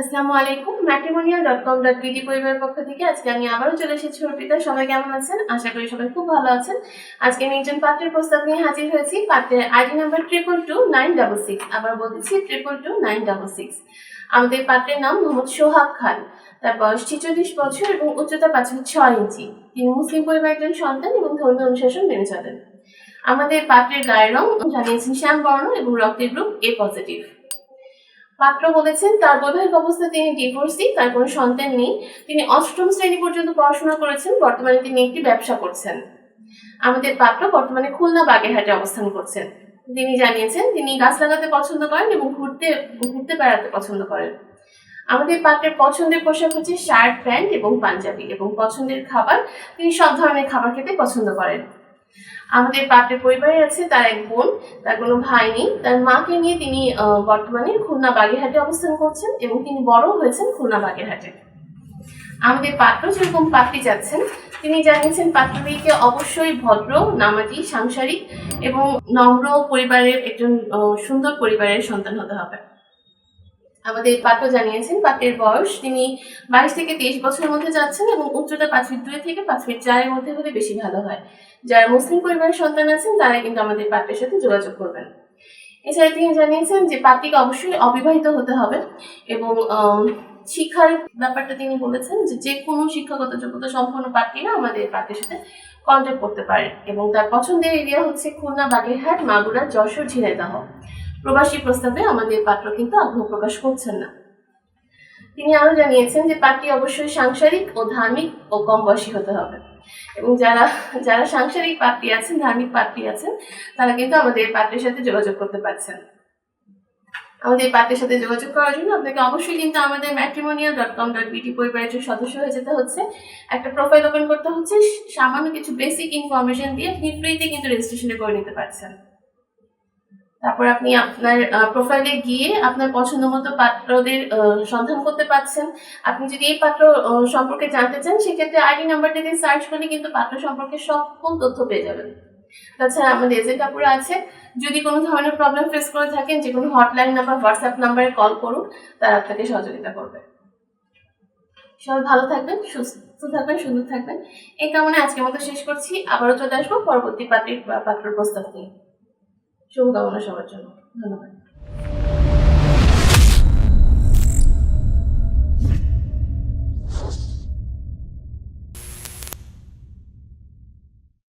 আসসালামু আলাইকুম matrimonial dot com dot BD পরিবারের পক্ষ থেকে আজকে আমি আবারও চলে এসেছি অর্পিতা। সবাই কেমন আছেন? আশা করি সবাই খুব ভালো আছেন। আজকে আমি একজন পাত্রের প্রস্তাব নিয়ে হাজির হয়েছি, পাত্রের ID number triple two nine double six আবার বলতেছি triple two nine double six আমাদের পাত্রের নাম মোহাম্মদ সোহাগ খান। তার বয়স ছেচল্লিশ বছর এবং উচ্চতা পাঁচ ফুট ছয় ইঞ্চি। তিনি মুসলিম পরিবারের একজন সন্তান এবং ধর্মীয় অনুশাসন মেনে চলেন। আমাদের পাত্রের গায়ের রং জানিয়েছেন শ্যাম বর্ণ এবং রক্তের গ্রুপ এ পজিটিভ পাত্র বলেছেন, তার বৈবাহিক অবস্থায় তিনি ডিভোর্সি তার কোনো সন্তান নেই। তিনি অষ্টম শ্রেণি পর্যন্ত পড়াশোনা করেছেন, বর্তমানে তিনি একটি ব্যবসা করছেন। আমাদের পাত্র বর্তমানে খুলনা বাগেরহাটে অবস্থান করছেন। তিনি জানিয়েছেন, তিনি গাছ লাগাতে পছন্দ করেন এবং ঘুরতে ঘুরতে বেড়াতে পছন্দ করেন। আমাদের পাত্রের পছন্দের পোশাক হচ্ছে শার্ট, প্যান্ট এবং পাঞ্জাবি এবং পছন্দের খাবার, তিনি সব ধরনের খাবার খেতে পছন্দ করেন। আমাদের পাত্রের পরিবারে আছে তার এক বোন, তার কোনো ভাই নেই। তার মাকে নিয়ে তিনি বর্তমানে খুলনা বাগেরহাটে অবস্থান করছেন এবং তিনি বড় হয়েছেন খুলনা বাগেরহাটে। আমাদের পাত্র যেরকম পাত্রী যাচ্ছেন, তিনি জানিয়েছেন পাত্রীকে অবশ্যই ভদ্র, নামাজি, সাংসারিক এবং নম্র পরিবারের একজন সুন্দর পরিবারের সন্তান হতে হবে। আমাদের পাত্র জানিয়েছেন পাত্রের বয়স। তিনি বাইশ থেকে তেইশ বছরের মধ্যে যাচ্ছেন এবং উচ্চতা পাঁচ ফিট দুই থেকে পাঁচ ফিট চারের মধ্যে হলে বেশি ভালো হয়। যারা মুসলিম পরিবারের সন্তান আছেন, তারা কিন্তু আমাদের পাত্রের সাথে যোগাযোগ করবেন। এছাড়া তিনি জানিয়েছেন যে পাত্রীকে অবশ্যই অবিবাহিত হতে হবে এবং শিক্ষার ব্যাপারটা তিনি বলেছেন যে যে কোনো শিক্ষাগত যোগ্যতা সম্পন্ন পাত্রীরা আমাদের পাত্রের সাথে কন্ট্যাক্ট করতে পারেন। এবং তার পছন্দের এরিয়া হচ্ছে খুলনা, বাগেরহাট, মাগুরা, যশোর, ঝিনাইদহ। প্রবাসী প্রস্তাবে আমাদের পাত্র কিন্তু আগ্রহ প্রকাশ করছেন না। তিনি আরও জানিয়েছেন যে পাত্রী অবশ্যই সাংসারিক ও ধার্মিক ও কম বয়সী হতে হবে। এবং যারা যারা সাংসারিক পাত্রী আছেন, ধার্মিক পাত্রী আছেন, তারা কিন্তু আমাদের পাত্রের সাথে যোগাযোগ করতে পারছেন। আমাদের পাত্রের সাথে যোগাযোগ করার জন্য আপনাকে অবশ্যই কিন্তু আমাদের ম্যাট্রিমোনিয়াল ডট কম ডট বিটি পরিবারের সদস্য হয়ে যেতে হচ্ছে, একটা প্রোফাইল ওপেন করতে হচ্ছে, সামান্য কিছু বেসিক ইনফরমেশন দিয়ে আপনি ফ্রিতে কিন্তু রেজিস্ট্রেশনে করে নিতে পারছেন। তারপর আপনি আপনার প্রোফাইলে গিয়ে আপনার পছন্দ মতো পাত্রদের সন্ধান করতে পারছেন। আপনি যদি এই পাত্র সম্পর্কে জানতে চান, সেক্ষেত্রে আইডি নাম্বারটা দিয়ে সার্চ করলে কিন্তু পাত্র সম্পর্কে সকল তথ্য পেয়ে যাবেন। তাছাড়া আমাদের এজেন্ট আপুরা আছে। যদি কোনো ধরনের প্রবলেম ফেস করে থাকেন, যে কোনো হটলাইন নাম্বার হোয়াটসঅ্যাপ নাম্বারে কল করুন, তারা আপনাকে সহযোগিতা করবে। সবাই ভালো থাকবেন, সুস্থ থাকবেন, সুন্দর থাকবেন। এই কারণে আজকের মতো শেষ করছি। আবারও চলে আসব পরবর্তী পাত্রের পাত্র প্রস্তাব নিয়ে। শুভকামনা সবার জন্য। ধন্যবাদ।